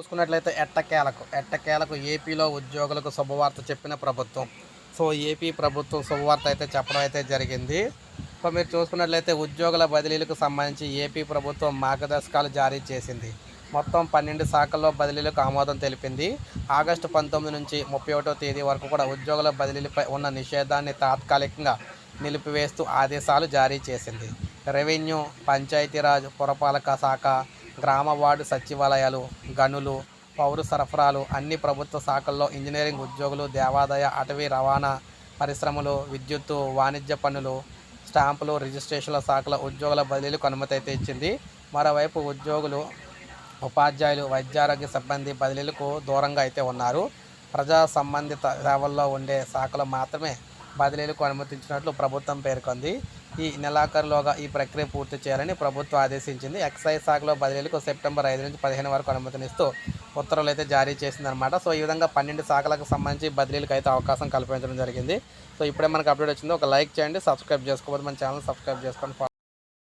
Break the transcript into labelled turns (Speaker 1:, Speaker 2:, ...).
Speaker 1: చూసుకున్నట్లయితే ఎట్టకేలకు ఎట్టకేలకు ఏపీలో ఉద్యోగులకు శుభవార్త చెప్పిన ప్రభుత్వం. సో ఏపీ ప్రభుత్వం శుభవార్త అయితే చెప్పడం అయితే జరిగింది. సో మీరు చూసుకున్నట్లయితే ఉద్యోగుల బదిలీలకు సంబంధించి ఏపీ ప్రభుత్వం మార్గదర్శకాలు జారీ చేసింది. మొత్తం పన్నెండు శాఖల్లో బదిలీలకు ఆమోదం తెలిపింది. ఆగస్టు పంతొమ్మిది నుంచి ముప్పై ఒకటో తేదీ వరకు కూడా ఉద్యోగుల బదిలీలపై ఉన్న నిషేధాన్ని తాత్కాలికంగా నిలిపివేస్తూ ఆదేశాలు జారీ చేసింది. రెవెన్యూ పంచాయతీరాజ్ పురపాలక శాఖ గ్రామ వార్డు సచివాలయాలు గనులు పౌర సరఫరాలు అన్ని ప్రభుత్వ శాఖల్లో ఇంజనీరింగ్ ఉద్యోగులు దేవాదాయ అటవీ రవాణా పరిశ్రమలు విద్యుత్తు వాణిజ్య పన్నులు స్టాంపులు రిజిస్ట్రేషన్ల శాఖల ఉద్యోగుల బదిలీలకు అనుమతి అయితే ఇచ్చింది. మరోవైపు ఉద్యోగులు ఉపాధ్యాయులు వైద్యారోగ్య సిబ్బంది బదిలీలకు దూరంగా అయితే ఉన్నారు. ప్రజా సంబంధిత సేవల్లో ఉండే శాఖలు మాత్రమే బదిలీలకు అనుమతించినట్లు ప్రభుత్వం పేర్కొంది. ఈ నెలాఖరులోగా ఈ ప్రక్రియ పూర్తి చేయాలని ప్రభుత్వం ఆదేశించింది. ఎక్సైజ్ శాఖలో బదిలీలకు సెప్టెంబర్ ఐదు నుంచి పదిహేను వరకు అనుమతినిస్తూ ఉత్తర్వులు అయితే జారీ చేసిందనమాట సో ఈ విధంగా పన్నెండు శాఖలకు సంబంధించి బదిలీలకు అయితే అవకాశం కల్పించడం జరిగింది. సో ఇప్పుడే మనకు అప్డేట్ వచ్చింది. ఒక లైక్ చేయండి సబ్స్క్రైబ్ చేసుకోకపోతే మన ఛానల్ సబ్స్క్రైబ్ చేసుకోండి